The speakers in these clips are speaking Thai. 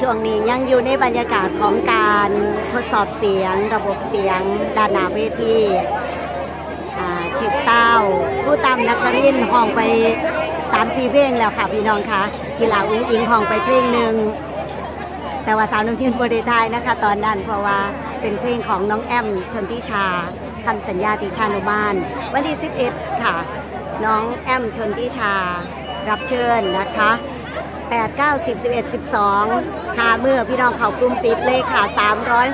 ช่วงนี้ยังอยู่ในบรรยากาศของการทดสอบเสียง ระบบเสียงด้านหน้าเวทีเช็คเต้า ผู้ตามนักรินห้องไป3ามสี่เพลงแล้วค่ะพี่น้องคะกีฬาอุ้งอิงห้องไปเพลงหนึ่งแต่ว่าสาวน้ำทิพย์บริทยนะคะ ตอนนั้นเพราะว่าเป็นเพลงของน้องแอม ชนทิชาคำสัญญาติชานุมานวันที่11 ค่ะ น้องแอมชนทิชา รับเชิญนะคะ 8 9 10 11 12 หาเมื่อพี่น้องเขากลุ่มปิดเลยค่ะ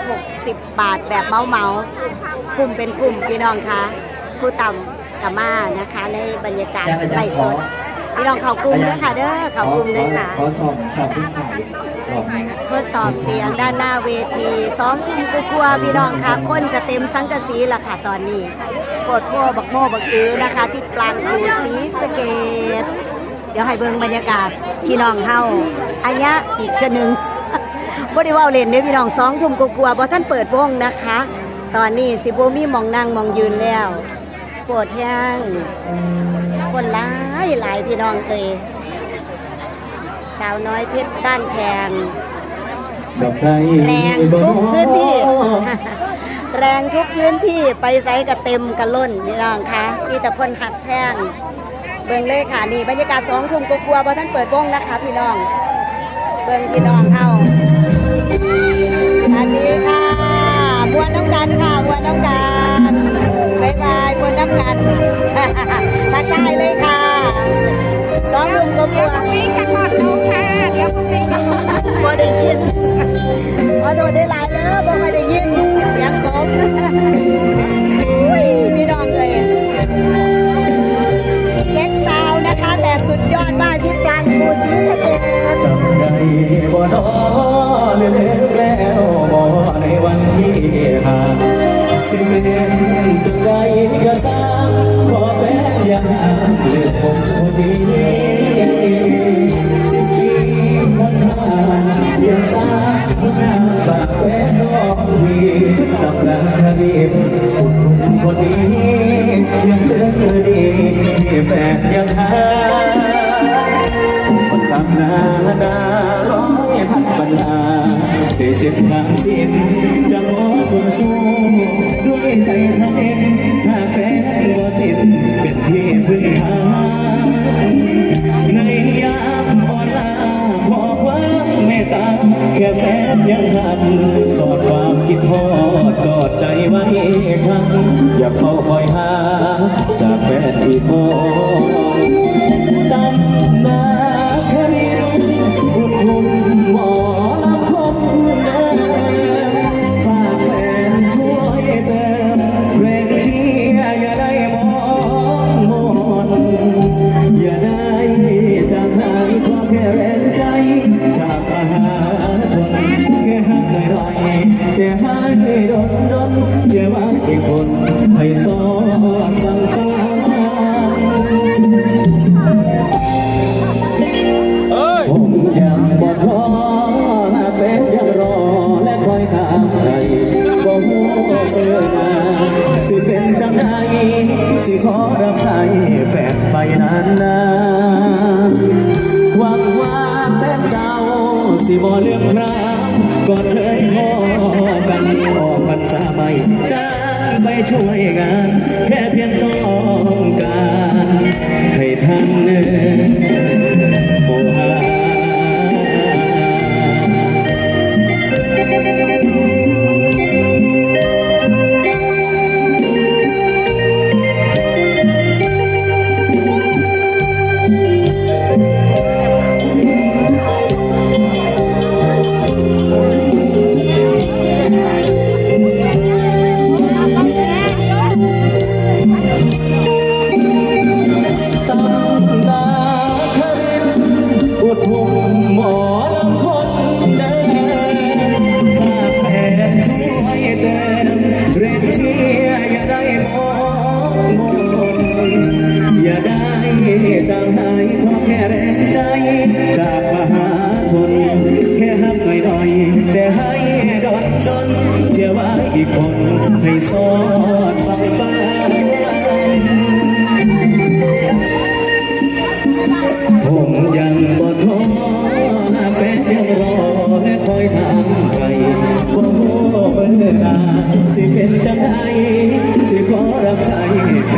360 บาทแบบเมาเมาๆคุมเป็นกลุ่มพี่น้องคะผู้ต่ำกามานะคะ ในบรรยากาศไล่สดพี่น้องเขากลุ่มด้วยค่ะเด้อเขากลุ่มด้วยค่ะขอสอบสอบที่ใส่รอบนี้ทดสอบเสียงด้านหน้าเวทีซ้อมทุ่มกลัวๆพี่น้องค่ะคนจะเต็มสังกะสีละค่ะตอนนี้โคตรโม่บักโม่บักอื้อนะคะ ที่ปลานกูสีสะเกต เดี๋ยวให้เบิ่งบรรยากาศพี่น้องเฮาอันนี้อีกเทื่อหนึงบ่ได้เว่าเล่นเด้อพี่น้องสองทุ่มกลัวๆบ่ท่านเปิดวงนะคะ ตอนนี้สิบ่มีหมองนั่งหมองยืนแล้วปวดแห้งคนหลายหลายพี่น้องเอ้ยสาวน้อยเพชรบ้านแพงแรงทุกพื้นที่ แรงทุกพื้นที่ไปไซกระเต็มกระล้นพี่น้องคะมีแต่คนหักแพง เบิ่งเลยค่ะนี่บรรยากาศสองทุ่มกลัวๆเพราะท่านเปิดวงนะคะ พี่น้อง เบิ่งพี่น้องเฮาอันนี้ค่ะมวนน้ำกันค่ะมวนน้ำกันบายบายมวนน้ำกันทักทายเลยค่ะสองทุ่มกลัวๆนี่จะกอดน้องค่ะเดี๋ยวพรุ่งนี้จะกอดบ่ได้ยินขอโทษได้หลายเด้อบ่ค่อยได้ยินเสียงกบ สิเป็นจังใดก็สางขอแฟนอย่างเลือกผมคนนี้สิบปีผ่านผ่านยังสางคุณงามฝากแฟนรองวีนำลาคดีคุณคนนี้ยังเสื่อดีที่แฟนยังหาคนสามนานาร้อยพันปัญหาได้เสียทางสิ้น งาน แค่เพียงต้องการ ให้ท่านเอ่ จางหายเพาะแค่แรงใจ จากมหาชนแค่หักหน่อยๆแต่ให้ดอนดนเชื่อว่าอีกคนให้สอดฝักฟ้าผมยังบ่ท้อแฟนยังรอและคอยทางไกลบ่โเวลาสิเป็นจังไดสิขอรักใช้แฟ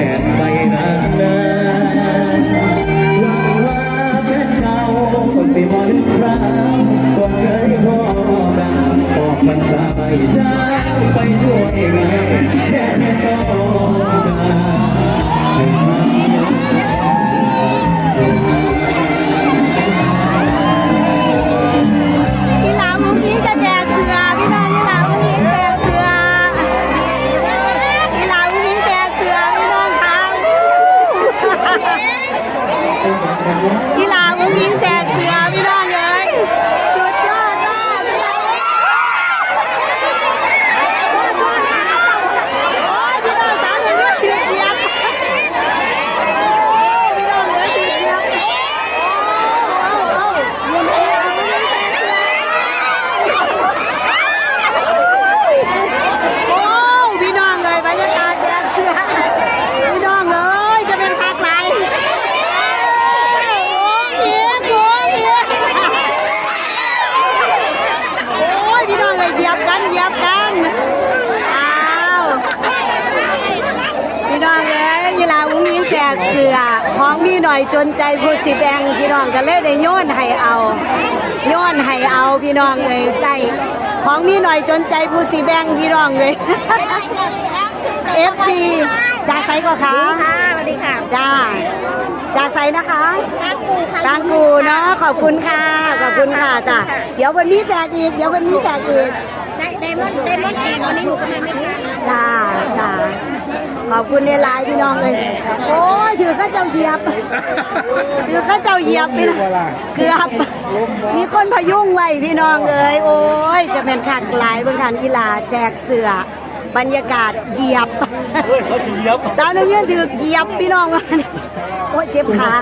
ช่ หน่อยจนใจผู้สิแบงพี่น้องก็เลยได้โยนให้เอาโยนให้เอาพี่น้องเลยได้ของมีหน่อยจนใจผู้สิแบงพี่น้องเลย FC จากไซก็คะค่ะสวัสดีค่ะจ้าจากไซนะคะร้านปูค่ะบางกูเนาะขอบคุณค่ะขอบคุณค่ะจ้าเดี๋ยววันนี้แจกอีกเดี๋ยววันนี้แจกอีกได้ไดมอนด์ไดมอนด์เองวันนี้หนูกำลังไม่ค่ะ จ้าจ้าขอบคุณในไลน์พี่น้องเลย โอ้ยถือข้าเจ้าเหยียบ ถือข้าเจ้าเหยียบพี่น้องเกือบมีคนพยุงไว้พี่น้องเลยโอ้ย จะเป็นขัดหลายเบื้องขันกีฬาแจกเสือบรรยากาศเหยียบเฮ้ยเขาสิเย็บสาวน้ำเงี้ยถือเหยียบพี่น้องว่าโอ้ยเจ็บขา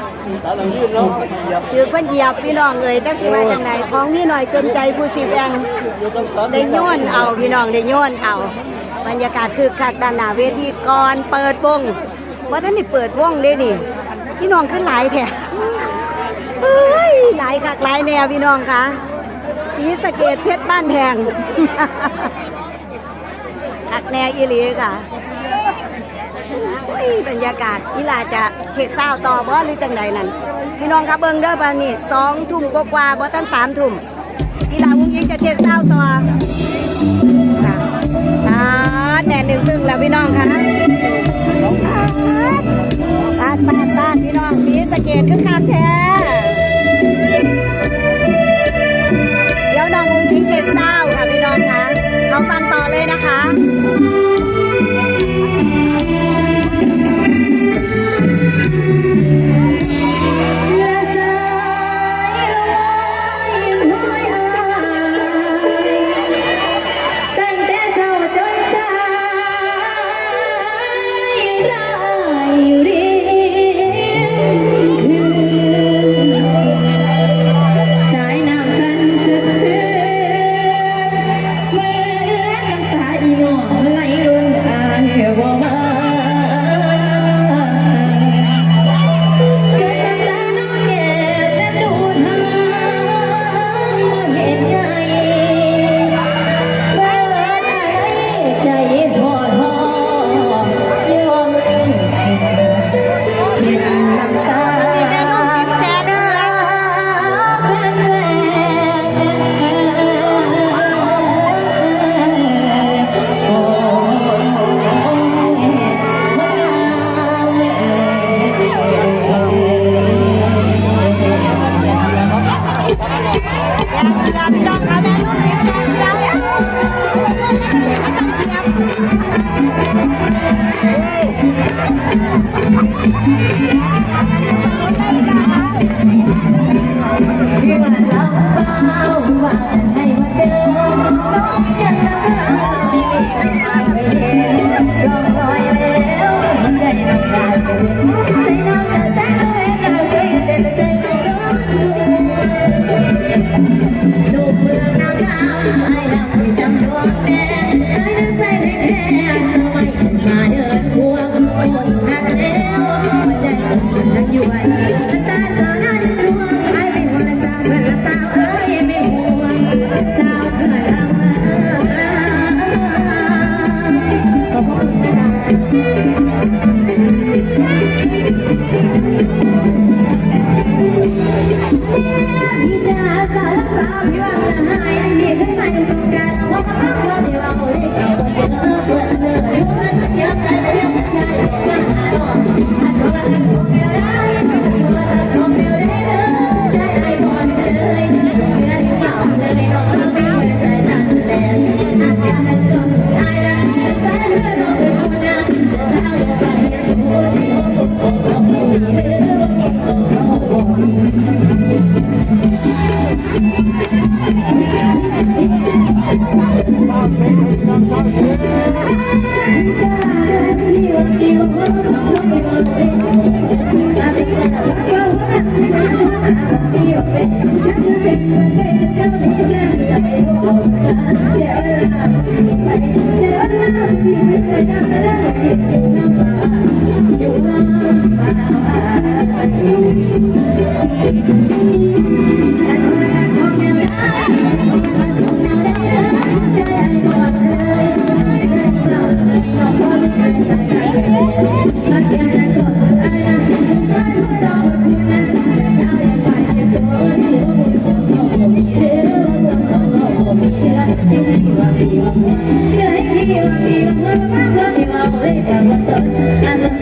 ตาหลังยืดแล้วเหยียบถือเพิ่นเหยียบพี่น้องเลยจักสิว่าจังไดของนี่หน่อยจนใจผู้สิแบงอยู่ตรงนั้นได้โยนเอาพี่น้องได้โยนเอา บรรยากาศคือคักด้านหน้าเวทีก่อนเปิดวงว่าท่านนี่เปิดวงเด้นี่พี่น้องขึ้นหลายแท้เฮ้ยหลายคักหลายแนวพี่น้องคะสีสะเกตเพชรบ้านแพงคักแนวอีหลีค่ะบรรยากาศอีลาจะเช็คเศร้าต่อบ่หรือจังใดนั่นพี่น้องคะเบิ่งเด้อบ้านนี้สองทุ่มกว่าๆบ่ตั้งสามทุ่มอีลาวงยิงจะเช็คเศร้าต่อ ตาดแดดหนึ่งตึงแล้วพี่น้องคะตาดตาดตานพี่น้องสีสะเกตขึ้นคำแท้ เนี่ย Thank you.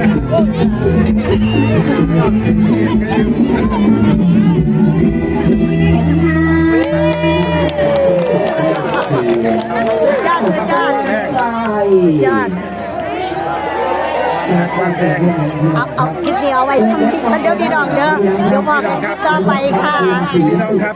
ยอดเอาเอาคลิปเดียวไว้ทำคกันเดี๋ยวดีดองเด้อเดี๋ยวพอกลิปต่อไปค่ะ สีเราครั